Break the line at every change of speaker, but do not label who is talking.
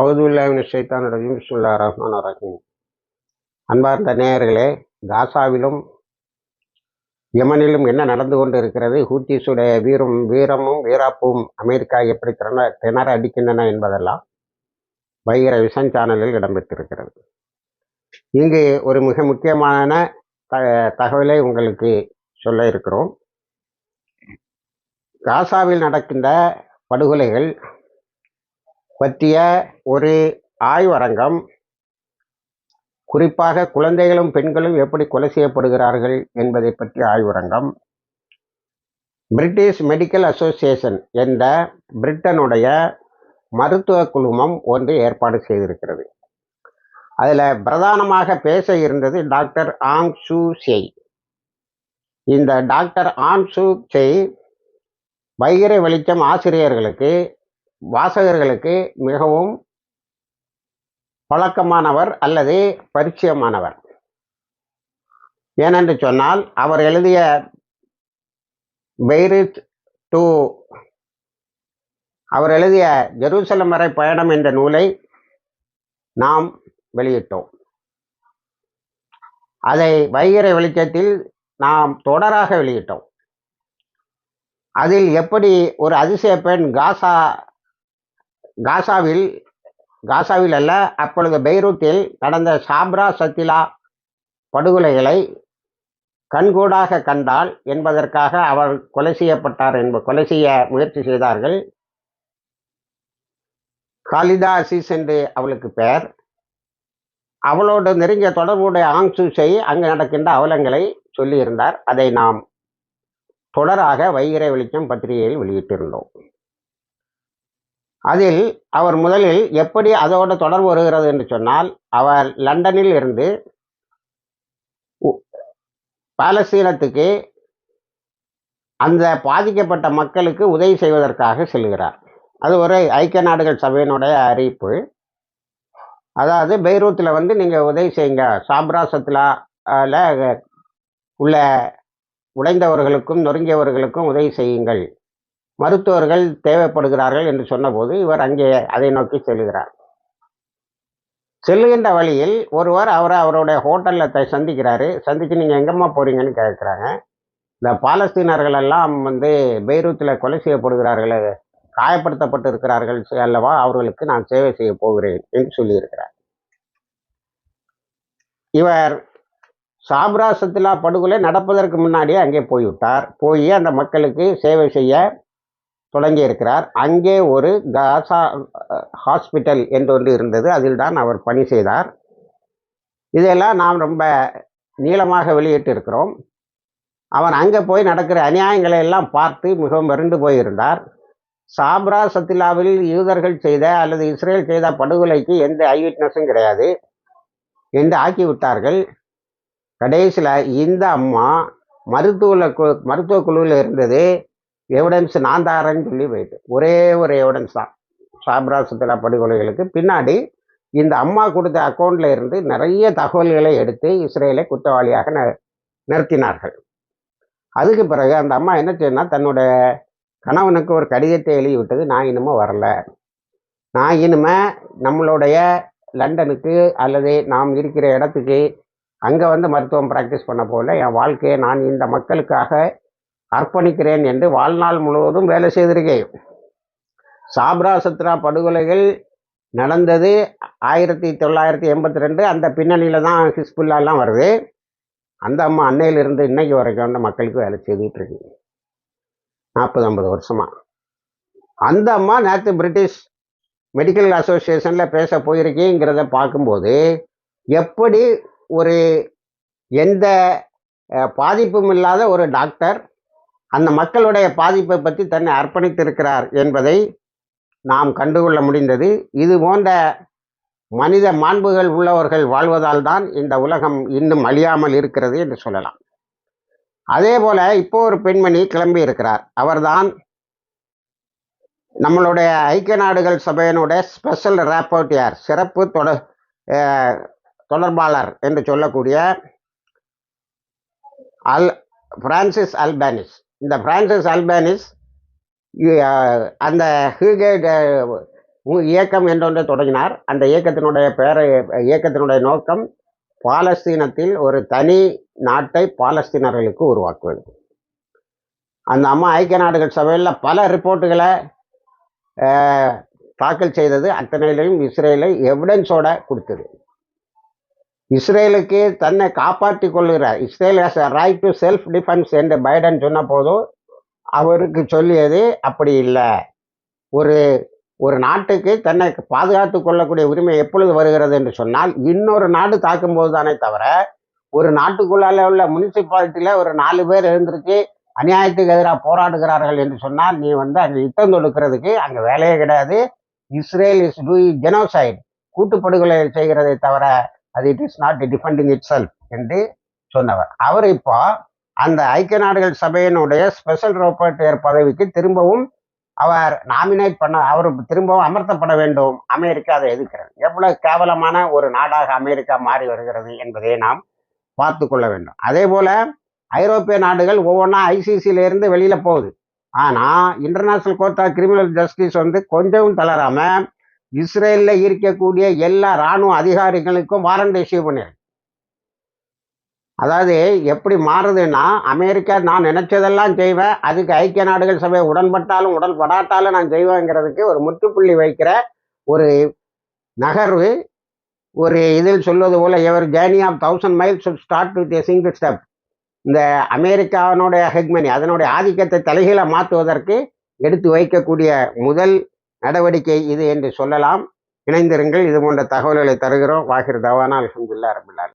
அவதுல்லாவின் ஷைத்தான் ரஜீம். பிஸ்மில்லா ரஹ்மான் ரஹீம். அன்பார்ந்த நேயர்களே காசாவிலும் யமனிலும் என்ன நடந்து கொண்டு இருக்கிறது ஹூத்திஸுடைய வீரம் வீரமும் வீராப்பும் அமெரிக்கா எப்படி திறன திணற அடிக்கின்றன என்பதெல்லாம் வைகிற விஷன் சேனலில் இடம்பெற்றிருக்கிறது. இங்கு ஒரு மிக முக்கியமான த தகவலை உங்களுக்கு சொல்ல இருக்கிறோம். காசாவில் நடக்கின்ற படுகொலைகள் பற்றிய ஒரு ஆய்வரங்கம். குறிப்பாக குழந்தைகளும் பெண்களும் எப்படி கொலை செய்யப்படுகிறார்கள் என்பதை பற்றிய ஆய்வரங்கம். பிரிட்டிஷ் மெடிக்கல் அசோசியேஷன் என்ற பிரிட்டனுடைய மருத்துவ குழுமம் ஒன்று ஏற்பாடு செய்திருக்கிறது. அதில் பிரதானமாக பேச இருந்தது டாக்டர் ஆங் சூ செய். இந்த டாக்டர் ஆங் சூ செய் வைகரை வெளிச்சம் ஆசிரியர்களுக்கு வாசகர்களுக்கு மிகவும் பழக்கமானவர் அல்லது பரிச்சயமானவர். ஏனென்று சொன்னால் அவர் எழுதிய பெய்ரித் டு அவர் எழுதிய ஜெருசலம் வரை பயணம் என்ற நூலை நாம் வெளியிட்டோம். அதை வைகரை வெளிச்சத்தில் நாம் தொடராக வெளியிட்டோம். அதில் எப்படி ஒரு அதிசய பெண் காசா காசாவில் காசாவில் அல்ல அப்பொழுது பெய்ரூட்டில் நடந்த சாப்ரா சத்திலா படுகொலைகளை கண்கூடாக கண்டால் என்பதற்காக அவர் கொலை செய்யப்பட்டார் என்ப கொலை செய்ய முயற்சி செய்தார்கள். காலிதா அசீஸ் என்று அவளுக்கு பெயர். அவளோடு நெருங்கிய தொடர்புடைய ஆங்சூசை அங்கு நடக்கின்ற அவலங்களை சொல்லியிருந்தார். அதை நாம் தொடராக வைகிற வெளிச்சம் பத்திரிகையில் வெளியிட்டிருந்தோம். அதில் அவர் முதலில் எப்படி அதோடு தொடர்பு வருகிறது என்று சொன்னால் அவர் லண்டனில் இருந்து பாலஸ்தீனத்துக்கு அந்த பாதிக்கப்பட்ட மக்களுக்கு உதவி செய்வதற்காக செல்கிறார். அது ஒரு ஐக்கிய நாடுகள் சபையினுடைய அறிவிப்பு. அதாவது பெய்ரூத்தில் வந்து நீங்கள் உதவி செய்யுங்க. சாப்ராசத்தில் உள்ள உடைந்தவர்களுக்கும் நொறுங்கியவர்களுக்கும் உதவி செய்யுங்கள். மருத்துவர்கள் தேவைப்படுகிறார்கள் என்று சொன்னபோது இவர் அங்கே அதை நோக்கி செல்கிறார். செல்லுகின்ற வழியில் ஒருவர் அவரை அவருடைய ஹோட்டலில் சந்திக்கிறாரு. சந்தித்து நீங்கள் எங்கம்மா போகிறீங்கன்னு கேட்குறாங்க இந்த பாலஸ்தீனர்கள் எல்லாம் வந்து பெய்ரூத்தில் கொலை செய்யப்படுகிறார்கள் காயப்படுத்தப்பட்டு இருக்கிறார்கள் அல்லவா அவர்களுக்கு நான் சேவை செய்ய போகிறேன் என்று சொல்லியிருக்கிறார். இவர் சாப்ராசத்திலா படுகொலை நடப்பதற்கு முன்னாடியே அங்கே போய்விட்டார். போய் அந்த மக்களுக்கு சேவை செய்ய தொடங்கி இருக்கிறார் அங்கே ஒரு காசா ஹாஸ்பிட்டல் என்று ஒன்று இருந்தது. அதில் தான் அவர் பணி செய்தார். இதெல்லாம் நாம் ரொம்ப நீளமாக வெளியிட்டு இருக்கிறோம் அவர் அங்கே போய் நடக்கிற அநியாயங்களை எல்லாம் பார்த்து மிகவும் மறந்து போயிருந்தார். சாப்ரா சத்திலாவில் யூதர்கள் செய்த அல்லது இஸ்ரேல் செய்த படுகொலைக்கு எந்த ஐவிட்னஸும் கிடையாது. என்று ஆக்கிவிட்டார்கள். கடைசியில் இந்த அம்மா மருத்துவ மருத்துவ குழுவில் இருந்தது. எவிடன்ஸ் நான் தாரேன்னு சொல்லி போயிட்டு. ஒரே ஒரு எவிடன்ஸ் தான். சாப்ரா சுத்தலா படுகொலைகளுக்கு பின்னாடி இந்த அம்மா கொடுத்த அக்கௌண்ட்ல இருந்து நிறைய தகவல்களை எடுத்து இஸ்ரேலை குற்றவாளியாக ந நிறுத்தினார்கள். அதுக்கு பிறகு அந்த அம்மா என்ன செய்யணும்னா தன்னோட கணவனுக்கு ஒரு கடிதத்தை எழுதி விட்டது நான் இனிமே வரல. நான் இனிமே நம்மளுடைய லண்டனுக்கு அல்லது நாம் இருக்கிற இடத்துக்கு அங்கே வந்து மருத்துவம் ப்ராக்டிஸ் பண்ண போல என் வாழ்க்கையை நான் இந்த மக்களுக்காக அர்ப்பணிக்கிறேன் என்று வாழ்நாள் முழுவதும் வேலை செய்திருக்கேன். சாப்ரா சத்ரா படுகொலைகள் நடந்தது ஆயிரத்தி தொள்ளாயிரத்தி எண்பத்தி ரெண்டு அந்த பின்னணியில் தான் ஹிஸ்புல்லாலாம் வருது. அந்த அம்மா அன்னையிலிருந்து இன்னைக்கு வரைக்கும் அந்த மக்களுக்கு வேலை செய்துட்டு நாற்பது ஐம்பது வருஷமா. அந்த அம்மா நேற்று பிரிட்டிஷ் மெடிக்கல் அசோசியேஷனில் பேச போயிருக்கேங்கிறத பார்க்கும்போது எப்படி ஒரு எந்த பாதிப்பும் இல்லாத ஒரு டாக்டர் அந்த மக்களுடைய பாதிப்பை பற்றி தன்னை அர்ப்பணித்திருக்கிறார் என்பதை நாம் கண்டுகொள்ள முடிந்தது. இது போன்ற மனித மாண்புகள் உள்ளவர்கள் வாழ்வதால் தான் இந்த உலகம் இன்னும் அழியாமல் இருக்கிறது என்று சொல்லலாம். அதே போல இப்போ ஒரு பெண்மணி கிளம்பி இருக்கிறார். அவர்தான் நம்மளுடைய ஐக்கிய நாடுகள் சபையினுடைய ஸ்பெஷல் ரேப்போர்ட்டியார் சிறப்பு தொடர் தொடர்பாளர் என்று சொல்லக்கூடிய அல் பிரான்சிஸ் அல்பானிஸ். இந்த பிரான்சிஸ் அல்பானிஸ் அந்த ஹியூகே இயக்கம் என்றொன்று தொடங்கினார். அந்த இயக்கத்தினுடைய பேரை இயக்கத்தினுடைய நோக்கம் பாலஸ்தீனத்தில் ஒரு தனி நாட்டை பாலஸ்தீனர்களுக்கு உருவாக்குவது. அந்த அம்மா ஐக்கிய நாடுகள் சபையில் பல ரிப்போர்ட்டுகளை தாக்கல் செய்தது அத்தனையிலையும் இஸ்ரேலை எவிடன்ஸோட கொடுத்தது. இஸ்ரேலுக்கு தன்னை காப்பாற்றி கொள்கிற Israel has a right to self defence என்று பைடன் சொன்ன போதும் அவருக்கு சொல்லியது அப்படி இல்லை. ஒரு ஒரு நாட்டுக்கு தன்னை பாதுகாத்து கொள்ளக்கூடிய உரிமை எப்பொழுது வருகிறது என்று சொன்னால் இன்னொரு நாடு தாக்கும்போது தானே தவிர ஒரு நாட்டுக்குள்ளால உள்ள முனிசிபாலிட்டியில் ஒரு நாலு பேர் எழுந்திருச்சு அநியாயத்துக்கு எதிராக போராடுகிறார்கள் என்று சொன்னால் நீ வந்து அங்கே யுத்தம் தொடுக்கிறதுக்கு அங்கே வேலையே கிடையாது. இஸ்ரேல் இஸ் டூ ஜெனோசைட் கூட்டுப்படுகொலை செய்கிறதை தவிர அது it is not defending itself என்று சொன்னவர். அவர் இப்போ அந்த ஐக்கிய நாடுகள் சபையினுடைய ஸ்பெஷல் ரோபோட்டர் பதவிக்கு திரும்பவும் அவர் நாமினேட் பண்ண அவர் திரும்பவும் அமர்த்தப்பட வேண்டும். அமெரிக்கா அதை எதிர்க்கிறது. எவ்வளவு கேவலமான ஒரு நாடாக அமெரிக்கா மாறி வருகிறது என்பதை நாம் பார்த்து கொள்ள வேண்டும். அதே போல ஐரோப்பிய நாடுகள் ஒவ்வொன்றா ஐசிசியில வெளியில் வெளியில போகுது. ஆனால் international court of criminal justice வந்து கொஞ்சம் தளராமல் இஸ்ரேலில் இருக்கக்கூடிய எல்லா இராணுவ அதிகாரிகளுக்கும் வாரண்ட் இஷ்யூ பண்ணிருக்கு. அதாவது எப்படி மாறுதுன்னா அமெரிக்கா நான் நினைச்சதெல்லாம் செய்வேன் அதுக்கு ஐக்கிய நாடுகள் சபை உடன்பட்டாலும் உடன்படாட்டாலும் நான் செய்வேங்கிறதுக்கு ஒரு முற்றுப்புள்ளி வைக்கிற ஒரு நகர்வு ஒரு இதில் சொல்வது போல ever journey of thousand miles start with a single step. இந்த அமெரிக்காவினுடைய ஹெக்மனி அதனுடைய ஆதிக்கத்தை தலைகீழ மாற்றுவதற்கு எடுத்து வைக்கக்கூடிய முதல் நடவடிக்கை இது என்று சொல்லலாம். இணைந்திருங்கள். இது போன்ற தகவல்களை தருகிறோம். வாகிர் தவானா அலமதுல்லா ரபில்லால்